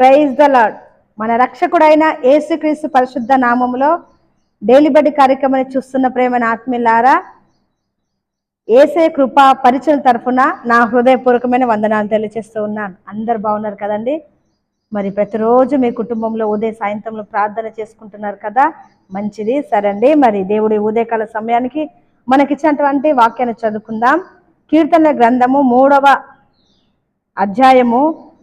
Praise the lord మన రక్షకుడైన యేసుక్రీస్తు పరిశుద్ధ నామంలో డైలీ కార్యక్రమాన్ని చూస్తున్న ప్రేమైన ఆత్మీయులారా ఏసే కృప పరిచయం తరఫున నా హృదయపూర్వకమైన వందనాలు తెలియజేస్తూ ఉన్నాను. అందరు బాగున్నారు కదండి? మరి ప్రతిరోజు మీ కుటుంబంలో ఉదయ సాయంత్రంలో ప్రార్థన చేసుకుంటున్నారు కదా? మంచిది సరే అండి మరి దేవుడి ఉదయకాల సమయానికి మనకిచ్చినటువంటి వాక్యాన్ని చదువుకుందాం. కీర్తన గ్రంథము మూడవ అధ్యాయము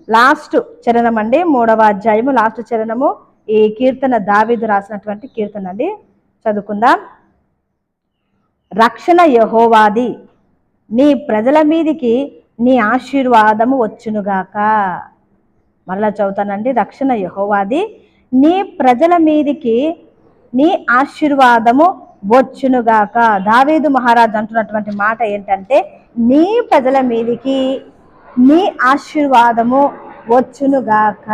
లాస్ట్ చరణం అండి మూడవ అధ్యాయము లాస్ట్ చరణము. ఈ కీర్తన దావీదు రాసినటువంటి కీర్తన అండి. చదువుకుందాం. రక్షణ యహోవాది నీ ప్రజల మీదికి నీ ఆశీర్వాదము వచ్చునుగాక. మరలా చదువుతానండి. రక్షణ యహోవాది నీ ప్రజల మీదికి నీ ఆశీర్వాదము వచ్చునుగాక. దావీదు మహారాజు అంటున్నటువంటి మాట ఏంటంటే నీ ప్రజల మీదికి నీ ఆశీర్వాదము వచ్చునుగాక.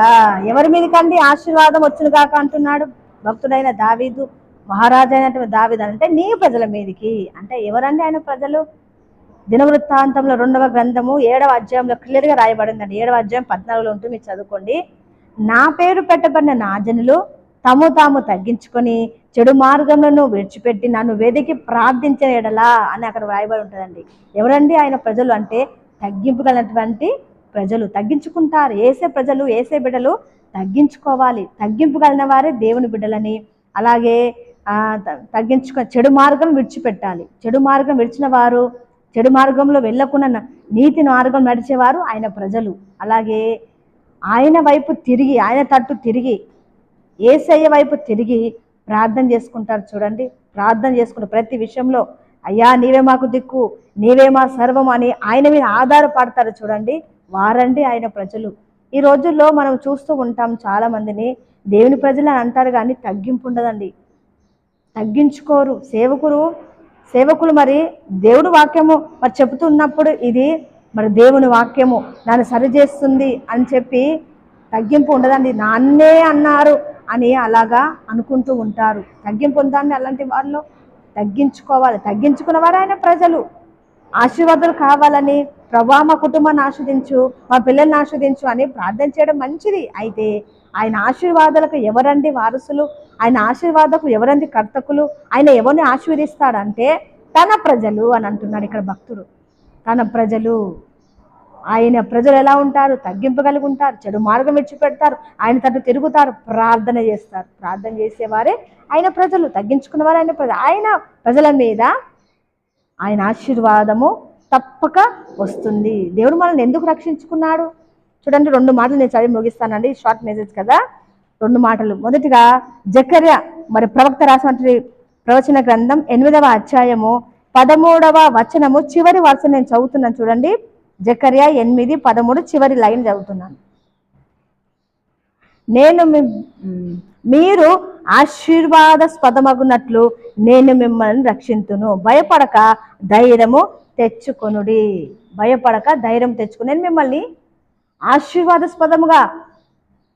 ఎవరి మీదకండి ఆశీర్వాదం వచ్చునుగాక అంటున్నాడు? భక్తుడైన దావీదు మహారాజు అయినటువంటి దావీదు అంటే నీ ప్రజల మీదికి. అంటే ఎవరండి ఆయన ప్రజలు? దినవృత్తాంతంలో రెండవ గ్రంథము ఏడవ అధ్యాయంలో క్లియర్గా రాయబడిందండి. ఏడవ అధ్యాయం పద్నాలుగులో ఉంటుంది మీరు చదువుకోండి. నా పేరు పెట్టబడిన నా జనులు తాము తాము తగ్గించుకొని చెడు మార్గంలో విడిచిపెట్టి నన్ను వెదికి ప్రార్థించిన ఎడలా అని అక్కడ రాయబడి ఉంటుందండి. ఎవరండి ఆయన ప్రజలు అంటే తగ్గింపు గలటువంటి ప్రజలు తగ్గించుకుంటారు. ఏసే ప్రజలు ఏసే బిడ్డలు తగ్గించుకోవాలి. తగ్గింపు కలిగిన వారే దేవుని బిడ్డలని. అలాగే తగ్గించుకో చెడు మార్గం విడిచిపెట్టాలి. చెడు మార్గం విడిచిన వారు చెడు మార్గంలో వెళ్ళకుండా నీతి మార్గం నడిచేవారు ఆయన ప్రజలు. అలాగే ఆయన వైపు తిరిగి ఆయన తట్టు తిరిగి ఏసయ్య వైపు తిరిగి ప్రార్థన చేసుకుంటారు చూడండి. ప్రార్థన చేసుకుంటారు ప్రతి విషయంలో అయ్యా నీవే మాకు దిక్కు నీవే మా సర్వం అని ఆయన మీద ఆధారపడతారు చూడండి. వారండి ఆయన ప్రజలు. ఈ రోజుల్లో మనం చూస్తూ ఉంటాం చాలామందిని దేవుని ప్రజలు అని అంటారు కానీ తగ్గింపు ఉండదండి. తగ్గించుకోరు. సేవకులు సేవకులు మరి దేవుడు వాక్యము మరి చెబుతున్నప్పుడు ఇది మరి దేవుని వాక్యము. నన్ను సరిచేస్తుంది అని చెప్పి తగ్గింపు ఉండదండి. నాన్నే అన్నారు అని అలాగా అనుకుంటూ ఉంటారు. తగ్గింపు ఉందండి అలాంటి వాళ్ళు తగ్గించుకోవాలి. తగ్గించుకున్న వారు ఆయన ప్రజలు. ఆశీర్వాదాలు కావాలని ప్రభా మా కుటుంబాన్ని ఆస్వాదించు మా పిల్లల్ని ఆస్వాదించు అని ప్రార్థన చేయడం మంచిది. అయితే ఆయన ఆశీర్వాదాలకు ఎవరండి వారసులు? ఆయన ఆశీర్వాదకు ఎవరండి కర్తకులు? ఆయన ఎవరిని ఆశీర్వదిస్తాడంటే తన ప్రజలు అని అంటున్నాడు ఇక్కడ భక్తుడు. తన ప్రజలు ఆయన ప్రజలు ఎలా ఉంటారు? తగ్గింపు కలిగి ఉంటారు చెడు మార్గం విడిచిపెడతారు ఆయన తట్టు తిరుగుతారు ప్రార్థన చేస్తారు. ప్రార్థన చేసేవారే ఆయన ప్రజలు తగ్గించుకున్నవారు ఆయన ప్రజలు. ఆయన ప్రజల మీద ఆయన ఆశీర్వాదము తప్పక వస్తుంది. దేవుడు మనల్ని ఎందుకు రక్షించుకున్నాడు? చూడండి రెండు మాటలు నేను చదివి ముగిస్తానండి. షార్ట్ మెసేజ్ కదా? రెండు మాటలు. మొదటిగా జకర్య మరి ప్రవక్త రాసినటువంటి ప్రవచన గ్రంథం ఎనిమిదవ అధ్యాయము పదమూడవ వచనము చివరి వరుస నేను చదువుతున్నాను చూడండి. జకర్యా ఎనిమిది పదమూడు చివరి లైన్ చదువుతున్నాను. నేను మీ- మీరు ఆశీర్వాదస్పదమగునట్లు నేను మిమ్మల్ని రక్షింతును. భయపడక ధైర్యము తెచ్చుకొనుడి. భయపడక ధైర్యం తెచ్చుకుని. నేను మిమ్మల్ని ఆశీర్వాదస్పదముగా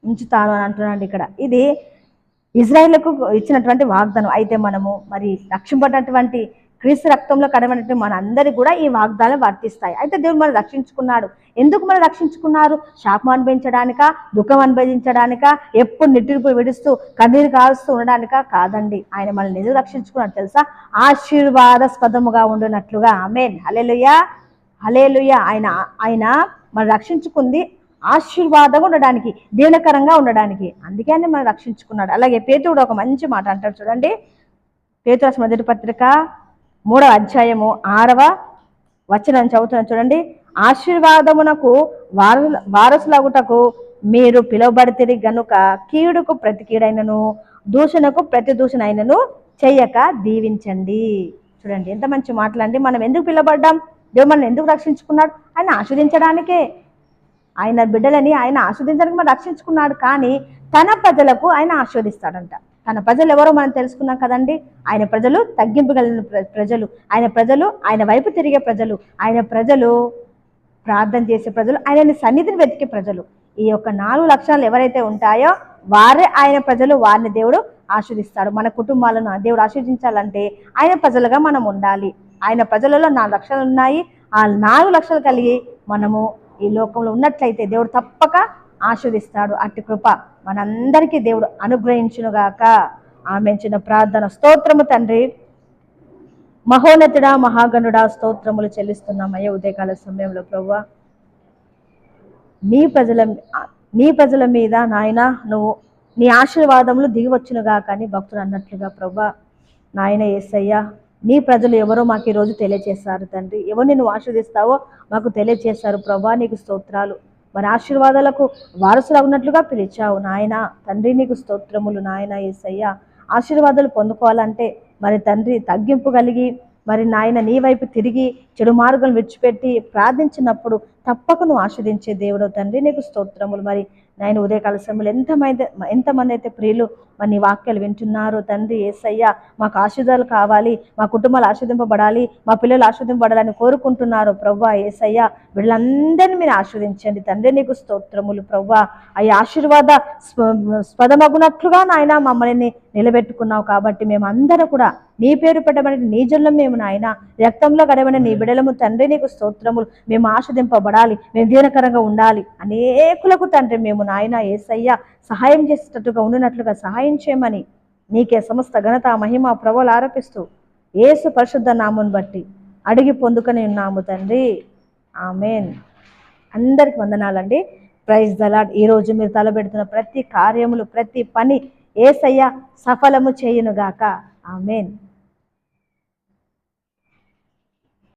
ఉంచుతాను అని అంటున్నాడు ఇక్కడ. ఇది ఇజ్రాయిల్కు ఇచ్చినటువంటి వాగ్దానం. అయితే మనము మరి రక్షింపడినటువంటి క్రీస్తు రక్తంలో కడమైనటువంటి మన అందరికి కూడా ఈ వాగ్దానం వర్తిస్తాయి. అయితే దేవుడు మనం రక్షించుకున్నాడు. ఎందుకు మనం రక్షించుకున్నారు? శాపం అనుభవించడానిక? దుఃఖం అనుభవించడానిక? ఎప్పుడు నిట్టిరిపు విడుస్తూ కన్నీరు కాలుస్తూ ఉండడానిక కాదండి. ఆయన మనల్ని ఎందుకు రక్షించుకున్నాడు తెలుసా? ఆశీర్వాదస్పదముగా ఉండునట్లుగా. ఆమెన్. హలేలుయా హలేలుయా ఆయన ఆయన మనం రక్షించుకుంది ఆశీర్వాదంగా ఉండడానికి దీనకరంగా ఉండడానికి. అందుకే ఆయన మనం రక్షించుకున్నాడు. అలాగే పేతుడు ఒక మంచి మాట అంటాడు చూడండి. పేతురస్ మొదటి పత్రిక మూడవ అధ్యాయము ఆరవ వచనం చదువుతున్నాను. చూడండి ఆశీర్వాదమునకు వారు వారసులగుటకు మీరు పిలువబడితే గనుక కీడుకు ప్రతి కీడైనను దూషణకు ప్రతి దూషణ అయినను చెయ్యక దీవించండి. చూడండి ఎంత మంచి మాటలండి. మనం ఎందుకు పిలువబడ్డాం? దేవుడు మనం ఎందుకు రక్షించుకున్నాడు? ఆయన ఆస్వాదించడానికే ఆయన బిడ్డలని ఆయన ఆస్వాదించడానికి మనం రక్షించుకున్నాడు కానీ తన ప్రజలకు ఆయన ఆస్వాదిస్తాడంట తన ప్రజలు ఎవరో మనం తెలుసుకున్నాం కదండి. ఆయన ప్రజలు తగ్గింపు కలిగిన ప్ర- ప్రజలు. ఆయన ప్రజలు ఆయన వైపు తిరిగే ప్రజలు. ఆయన ప్రజలు ప్రార్థన చేసే ప్రజలు. ఆయన సన్నిధిని వెతికే ప్రజలు. ఈ యొక్క నాలుగు లక్షణాలు ఎవరైతే ఉంటాయో వారే ఆయన ప్రజలు వారిని దేవుడు ఆస్వాదిస్తాడు మన కుటుంబాలను దేవుడు ఆస్వాదించాలంటే ఆయన ప్రజలుగా మనం ఉండాలి. ఆయన ప్రజలలో నాలుగు లక్షలు ఉన్నాయి. ఆ నాలుగు లక్షలు కలిగి మనము ఈ లోకంలో ఉన్నట్లయితే దేవుడు తప్పక ఆస్వాదిస్తాడు అట్టి కృప మనందరికీ దేవుడు అనుగ్రహించునుగాక. ఆమెంచిన ప్రార్థన స్తోత్రము తండ్రి. మహోన్నతుడా మహాగణుడా స్తోత్రములు చెల్లిస్తున్నామయ్య ఉదయకాల సమయంలో ప్రభు నీ ప్రజల నీ ప్రజల మీద నాయన నువ్వు నీ ఆశీర్వాదములు దిగివచ్చునుగా కానీ భక్తులు అన్నట్లుగా ప్రభా నాయన ఏసయ్య నీ ప్రజలు ఎవరో మాకు ఈరోజు తెలియచేశారు తండ్రి. ఎవరిని నువ్వు ఆశీర్దిస్తావో మాకు తెలియచేశారు ప్రభా నీకు స్తోత్రాలు. మరి ఆశీర్వాదాలకు వారసులు ఉన్నట్లుగా పిలిచావు నాయన. తండ్రి నీకు స్తోత్రములు నాయన ఏసయ్య. ఆశీర్వాదాలు పొందుకోవాలంటే మరి తండ్రి తగ్గింపు కలిగి మరి నాయన నీ వైపు తిరిగి చెడు మార్గం విడిచిపెట్టి ప్రార్థించినప్పుడు తప్పక నువ్వు ఆస్వాదించే దేవుడు తండ్రి నీకు స్తోత్రములు. మరి నాయన ఉదయకాల సమయంలో ఎంతమంది ఎంతమంది అయితే ప్రియులు మరి నీ వాక్యాలు వింటున్నారు తండ్రి ఏసయ్య మాకు ఆశీర్వాదాలు కావాలి మా కుటుంబాలు ఆస్వాదింపబడాలి మా పిల్లలు ఆస్వాదింపబడాలని కోరుకుంటున్నారు ప్రవ్వా ఏసయ్య. వీళ్ళందరినీ మీరు ఆస్వాదించండి తండ్రి నీకు స్తోత్రములు ప్రవ్వా. ఆ ఆశీర్వాద స్పదమగునట్లుగా నాయన మమ్మల్ని నిలబెట్టుకున్నావు కాబట్టి మేము అందరూ కూడా నీ పేరు పెట్టబడిన నీ జల్లం మేము నాయన. రక్తంలో గడవని నీ బిడలము తండ్రి నీకు స్తోత్రములు. మేము ఆస్వాదింపబడాలి మేము దీనకరంగా ఉండాలి. అనేకులకు తండ్రి మేము నాయన ఏసయ్య. సహాయం చేసేటట్టుగా ఉండినట్లుగా సహాయం చేయమని నీకే సమస్త ఘనత మహిమ ప్రభులు ఆరోపిస్తూ ఏసు పరిశుద్ధ నామును బట్టి అడిగి పొందుకొని ఉన్నాము తండ్రి. ఆమెన్. అందరికి వందనాలండి. ప్రైజ్ దలాడ్ ఈరోజు మీరు తలబెడుతున్న ప్రతి కార్యములు ప్రతి పని ఏసయ్య సఫలము చేయునుగాక. ఆమెన్.